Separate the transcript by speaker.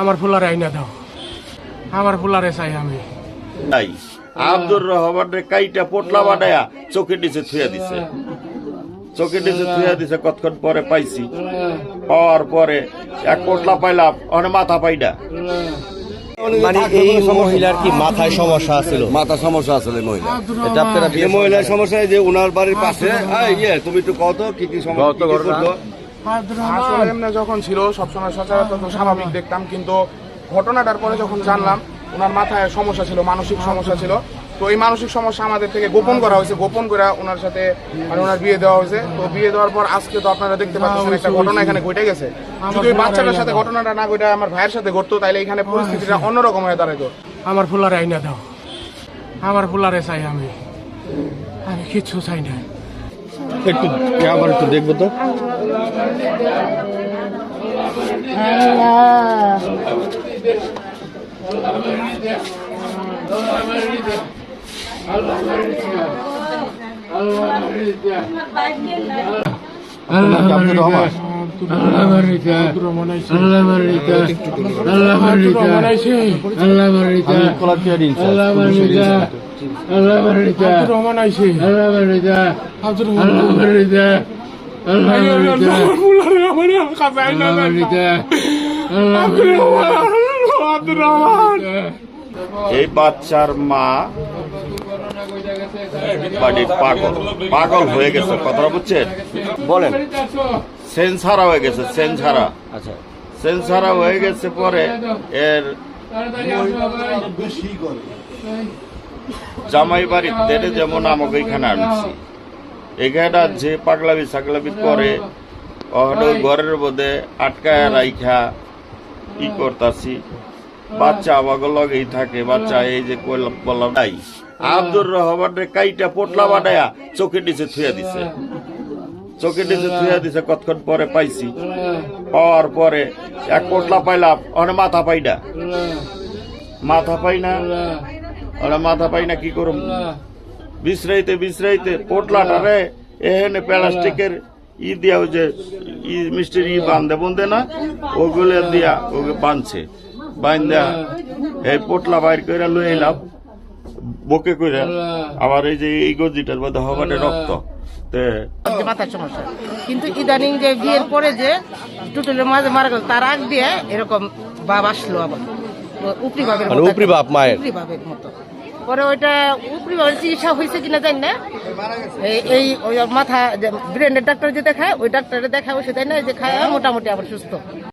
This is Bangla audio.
Speaker 1: আমার ফুলারে আইনা দাও। আমার ফুলারে চাই আমি।
Speaker 2: নাই আব্দুর রহমানের কাইটা পোটলা বানায়া চোখের নিচে থুয়া দিছে। চোখের নিচে থুয়া দিছে কতক্ষণ পরে পাইছি। পাওয়ার পরে এক পোটলা পাইলাম অনেক মাথা পাইনা
Speaker 3: মানে এই মহিলার কি মাথায় সমস্যা ছিল
Speaker 4: মাথা সমস্যা আসলে মহিলা
Speaker 3: এটা আপনারা
Speaker 4: মহিলার সমস্যা যে ওনার বাড়ির পাশে এই, ইয়ে তুমি একটু কত কি কি সমস্যা?
Speaker 5: আসলে এমনি যখন ছিল সবসময় সচরাচর তো স্বাভাবিক দেখতাম কিন্তু ঘটনাটার পরে যখন জানলাম ওনার মাথায় সমস্যা ছিল মানসিক সমস্যা ছিল। তো এই মানসিক সমস্যা আমাদের থেকে গোপন করা হয়েছে গোপন করে ওনার সাথে মানে ওনার বিয়ে দেওয়া হয়েছে। তো বিয়ে দেওয়ার পর আজকে তো আপনারা দেখতে পাচ্ছেন একটা ঘটনা এখানে ঘটে গেছে। যদি ওই বাচ্চাটার সাথে ঘটনাটা না ঘটে আমার ভাইয়ের সাথে ঘটতো তাহলে এখানে পরিস্থিতিটা অন্যরকম হয়ে দাঁড়াতো
Speaker 1: আমার ফুলারে আইনা দাও। আমার ফুলারে চাই আমি। আমি কিচ্ছু চাই না।
Speaker 3: একটু আবার একটু দেখব তো
Speaker 2: এই বাচ্চার মা পাগল। পাগল হয়ে গেছে কথাটা বুঝছেন?
Speaker 3: বলেন।
Speaker 2: সেন্স হারা হয়ে গেছে সেন্স হারা
Speaker 3: আচ্ছা।
Speaker 2: সেন্স হারা হয়ে গেছে পরে এর জামাই বাড়ির তেরে যেমন আমাকে এখানে আনছি। এখানে যে পাগলাবি সাগলাবি করে ঘরের মধ্যে আটকায় রাইখা ই করতাছি। বাচ্চা আমাকে লগেই থাকে বাচ্চা এই যে কইলাম- বললাম নাই। আব্দুর রহমানের কাইটা পোটলা বানায়া চোখের নিচে থুয়া দিছে। চোখের নিচে থুয়া দিছে কতক্ষণ পরে পাইছি। পাওয়ার পরে এক পোটলা পাইলাম অনেক মাথা পাই না। মাথা পাই না? ওরা মাথা পাই না কি করুম? বিশ্রাইতে বিশ্রাইতে পোটলাটারে এহেনে প্লাস্টিকের ই দিয়া ওই যে ই মিষ্টির ই বান্ধে বন্ধে না ওগুলো দিয়া ওকে বাঁধছে বান্ধা এই পোটলা বাইর করে লই এলাম বকে করে আবার এই যে এই গজিটার মধ্যে হবাটে রক্ত
Speaker 6: মাথার সমস্যা। কিন্তু ইদানিং যে বিয়ের পরে যে টুটুলের মাঝে মারা গেল তার আগ দিয়ে এরকম বাপ আসলো আবার। উপরি
Speaker 3: মানে উপরি বাপ মায়ের?
Speaker 6: উপরি ভাবের মতো। পরে ওইটা উপরি ভাবের চিকিৎসা হয়েছে কিনা জানি না। এই- এই ওই মাথা ব্রেনের ডাক্তার যে দেখায় ওই ডাক্তারে দেখায় ওষুধ দেয় না যে খায় মোটামুটি আবার সুস্থ।